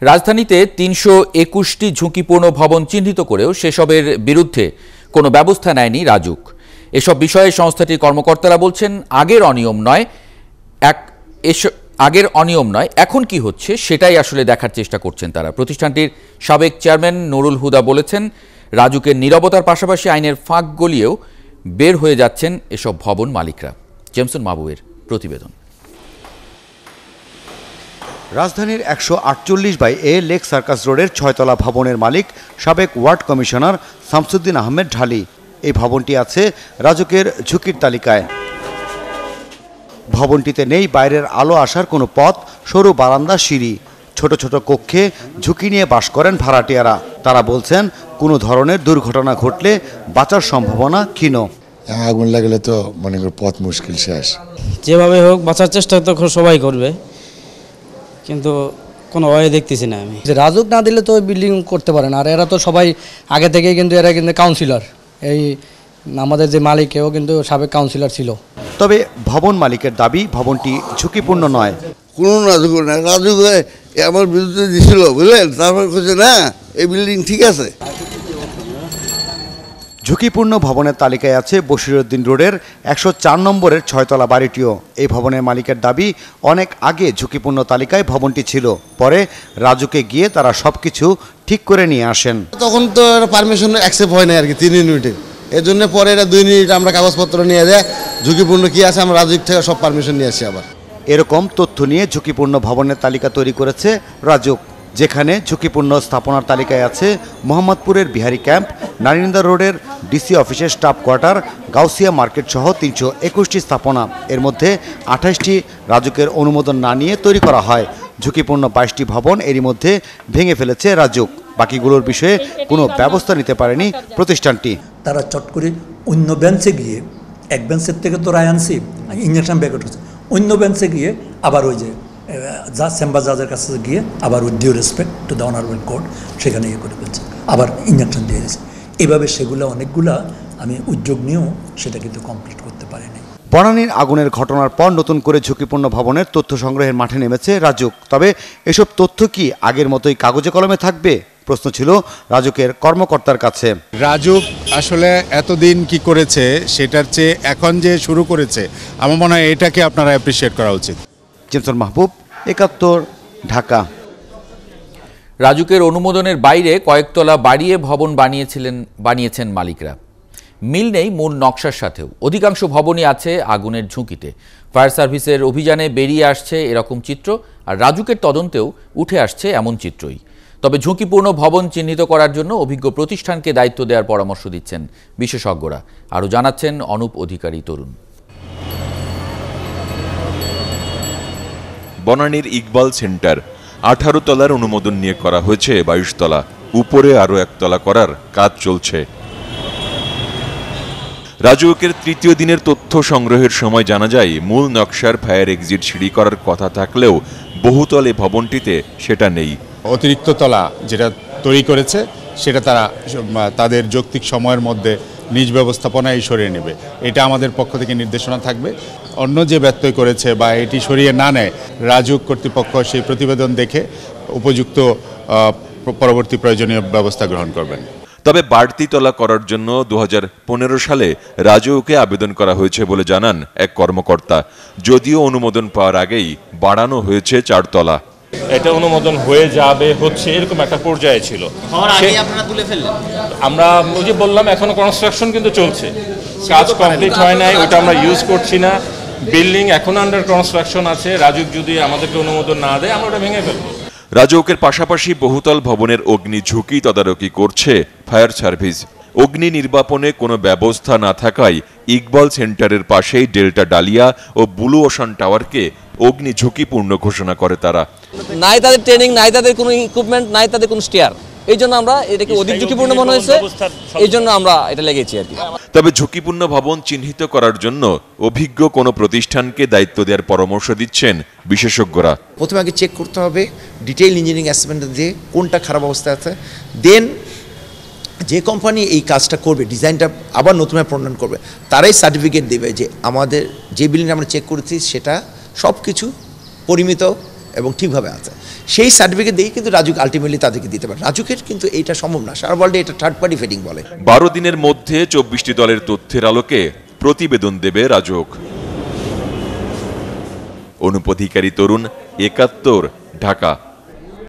রাজধানীতে তিনশো একুশটি ঝুঁকিপূর্ণ ভবন চিহ্নিত করেও সেসবের বিরুদ্ধে কোনো ব্যবস্থা নেয়নি রাজুক। এসব বিষয়ে সংস্থাটির কর্মকর্তারা বলছেন, আগের অনিয়ম নয়, এক এস- আগের অনিয়ম নয়, এখন কি হচ্ছে সেটাই আসলে দেখার চেষ্টা করছেন তারা। প্রতিষ্ঠানটির সাবেক চেয়ারম্যান নুরুল হুদা বলেছেন, রাজুকের নীরবতার পাশাপাশি আইনের ফাঁক গলিয়েও বের হয়ে যাচ্ছেন এসব ভবন মালিকরা। জেমসন মাবুয়ের প্রতিবেদন। রাজধানীর একশো আটচল্লিশ বাই এ লেক সার্কাস রোডের ছয়তলা ভবনের মালিক সাবেক ওয়ার্ড কমিশনার শামসুদ্দিন আহমেদ ঢালি। এই ভবনটি আছে রাজুকের ঝুঁকির তালিকায়। ভবনটিতে নেই বাইরের আলো আসার কোনো পথ সরু বারান্দা সিঁড়ি। ছোট ছোট কক্ষে ঝুঁকি নিয়ে বাস করেন ভাড়াটিয়ারা। তারা বলছেন কোনো ধরনের দুর্ঘটনা ঘটলে বাঁচার সম্ভাবনা ক্ষীণ। আগুন লাগলে তো মনে কর পথ মুশকিল শেষ। যেভাবে হোক বাঁচার চেষ্টা তো সবাই করবে। কিন্তু কোনো ওয়ে দেখতেছি না আমি। যে রাজুক না দিলে তো ওই বিল্ডিং করতে পারে না। আর এরা তো সবাই আগে থেকেই কিন্তু এরা কিন্তু কাউন্সিলর এই আমাদের যে মালিক এও কিন্তু সাবেক কাউন্সিলর ছিল। তবে ভবন মালিকের দাবি ভবনটি ঝুঁকিপূর্ণ নয়। কোনো রাজুক না। রাজুক আমার বিরুদ্ধে দিছিল বুঝলেন? তারপর খুঁজে না এই বিল্ডিং ঠিক আছে। ঝুঁকিপূর্ণ ভবনের তালিকায় আছে বশিরউদ্দিন রোডের একশো চার নম্বরের ছয়তলা বাড়িটিও। এই ভবনের মালিকের দাবি অনেক আগে ঝুঁকিপূর্ণ তালিকায় ভবনটি ছিল। পরে রাজুকে গিয়ে তারা সব কিছু ঠিক করে নিয়ে আসেন। তখন তো পারমিশন অ্যাকসেপ্ট হয় না আর কি তিন ইউনিটে। এর জন্য পরে এটা দুই ইউনিট আমরা কাগজপত্র নিয়ে যায় ঝুঁকিপূর্ণ কি আছে আমরা রাজুক থেকে সব পারমিশন নিয়ে আসি আবার। এরকম তথ্য নিয়ে ঝুঁকিপূর্ণ ভবনের তালিকা তৈরি করেছে রাজুক। যেখানে ঝুঁকিপূর্ণ স্থাপনার তালিকায় আছে মোহাম্মদপুরের বিহারি ক্যাম্প নারিন্দা রোডের ডিসি অফিসের স্টাফ কোয়ার্টার, গাউসিয়া মার্কেট সহ তিনশো একুশটি স্থাপনা। এর মধ্যে আঠাশটি রাজুকের অনুমোদন না নিয়ে তৈরি করা হয়। ঝুঁকিপূর্ণ বাইশটি ভবন এরই মধ্যে ভেঙে ফেলেছে রাজুক। বাকিগুলোর বিষয়ে কোনো ব্যবস্থা নিতে পারেনি প্রতিষ্ঠানটি। তারা চট করে অন্য বেঞ্চে গিয়ে, এক বেঞ্চের থেকে তো রায় আনছি, ইঞ্জেকশন ব্যাকেট হচ্ছে, অন্য বেঞ্চে গিয়ে আবার ওই যে যা চেম্বার জাজের কাছে গিয়ে আবার ওই due respect to the honourable court সেখানে ইয়ে করে ফেলছে। আবার ইঞ্জেকশন দিয়ে দিয়েছে। এভাবে সেগুলো অনেকগুলা আমি উদ্যোগ নিয়েও সেটা কিন্তু কমপ্লিট করতে পারিনি। বনানীর আগুনের ঘটনার পর নতুন করে ঝুঁকিপূর্ণ ভবনের তথ্য সংগ্রহের মাঠে নেমেছে রাজুক। তবে এসব তথ্য কি আগের মতোই কাগজে কলমে থাকবে? প্রশ্ন ছিল রাজুকের কর্মকর্তার কাছে। রাজুক আসলে এতদিন কি করেছে সেটার চেয়ে এখন যে শুরু করেছে আমার মনে হয় এটাকে আপনারা অ্যাপ্রিসিয়েট করা উচিত। জেমসন মাহবুব, একাত্তর, ঢাকা। রাজুকের অনুমোদনের বাইরে কয়েকতলা বাড়িয়ে ভবন বানিয়েছিলেন, বানিয়েছেন মালিকরা। মিল নেই মূল নকশার সাথেও। অধিকাংশ ভবনই আছে আগুনের ঝুঁকিতে। ফায়ার সার্ভিসের অভিযানে বেরিয়ে আসছে এরকম চিত্র, আর রাজুকের তদন্তেও উঠে আসছে এমন চিত্রই। তবে ঝুঁকিপূর্ণ ভবন চিহ্নিত করার জন্য অভিজ্ঞ প্রতিষ্ঠানকে দায়িত্ব দেওয়ার পরামর্শ দিচ্ছেন বিশেষজ্ঞরা। আরও জানাচ্ছেন অনুপ অধিকারী তরুণ। বনানীর ইকবাল সেন্টার। আঠারো তলার অনুমোদন নিয়ে করা হয়েছে বাইশ তলা। উপরে আরও একতলা করার কাজ চলছে। রাজউকের তৃতীয় দিনের তথ্য সংগ্রহের সময় জানা যায়, মূল নকশার ফায়ার এক্সিট সিঁড়ি করার কথা থাকলেও বহুতলে ভবনটিতে সেটা নেই। অতিরিক্ত তলা যেটা তৈরি করেছে, সেটা তারা, তাদের যৌক্তিক সময়ের মধ্যে নিজ ব্যবস্থাপনায় সরিয়ে নেবে। এটা আমাদের পক্ষ থেকে নির্দেশনা থাকবে। অন্য যে ব্যত্যয় করেছে বা এটি সরিয়ে না নেয় রাজুক কর্তৃপক্ষ সেই প্রতিবেদন দেখে উপযুক্ত পরবর্তী প্রয়োজনীয় ব্যবস্থা গ্রহণ করবেন। তবে বাড়তি তলা করার জন্য দু হাজার পনেরো সালে রাজউকে আবেদন করা হয়েছে বলে জানান এক কর্মকর্তা। যদিও অনুমোদন পাওয়ার আগেই বাড়ানো হয়েছে চারতলা। এটা অনুমোদন হয়ে যাবে হচ্ছে এরকম একটা পর্যায়ে ছিল। আমরা ওই যে বললাম এখনও কনস্ট্রাকশন কিন্তু চলছে। কাজ কমপ্লিট হয় নাই ওটা আমরা ইউজ করছি না। বিল্ডিং এখন আন্ডার কনস্ট্রাকশন আছে। রাজুক যদি আমাদেরকে অনুমোদন না দেয় আমরা ওটা ভেঙে ফেলব। রাজউকের পাশাপাশি বহুতল ভবনের অগ্নি ঝুঁকি তদারকি করছে ফায়ার সার্ভিস। অগ্নি নির্বাপনে কোনো ব্যবস্থা না থাকায় ইকবাল সেন্টারের পাশেই ডেল্টা ডালিয়া ও ব্লু ওশান টাওয়ারকে অগ্নি ঝুঁকিপূর্ণ ঘোষণা করে তারা। নাই তাদের ট্রেনিং নাই তাদের কোনো ইকুইপমেন্ট নাই তাদের কোনো স্টেয়ার এই জন্য আমরা এটাকে অধিক ঝুঁকিপূর্ণ মনে হয়েছে। এই জন্য আমরা এটা লেগেছি আর কি। তবে ঝুঁকিপূর্ণ ভবন চিহ্নিত করার জন্য অভিজ্ঞ কোনো প্রতিষ্ঠানকে দায়িত্ব দেওয়ার পরামর্শ দিচ্ছেন বিশেষজ্ঞরা। প্রথমে আগে চেক করতে হবে ডিটেইল ইঞ্জিনিয়ারিং অ্যাসেসমেন্ট দিয়ে কোনটা খারাপ অবস্থা আছে। দেন যে কোম্পানি এই কাজটা করবে ডিজাইনটা আবার নতুনভাবে প্রণয়ন করবে তারাই সার্টিফিকেট দেবে যে আমাদের যে বিল্ডিং আমরা চেক করেছি সেটা সব কিছু পরিমিত এবং ঠিকভাবে আছে। সেই সার্টিফিকেট দিয়ে কিন্তু রাজুক আলটিমেটলি তাদেরকে দিতে পারে। রাজুকের কিন্তু এটা সম্ভব না। সারা ওয়ার্ল্ডে এটা থার্ড পার্টি ফেডিং বলে। বারো দিনের মধ্যে চব্বিশটি দলের তথ্যের আলোকে প্রতিবেদন দেবে রাজুক। অনুপধিকারী তরুণ একাত্তর, ঢাকা।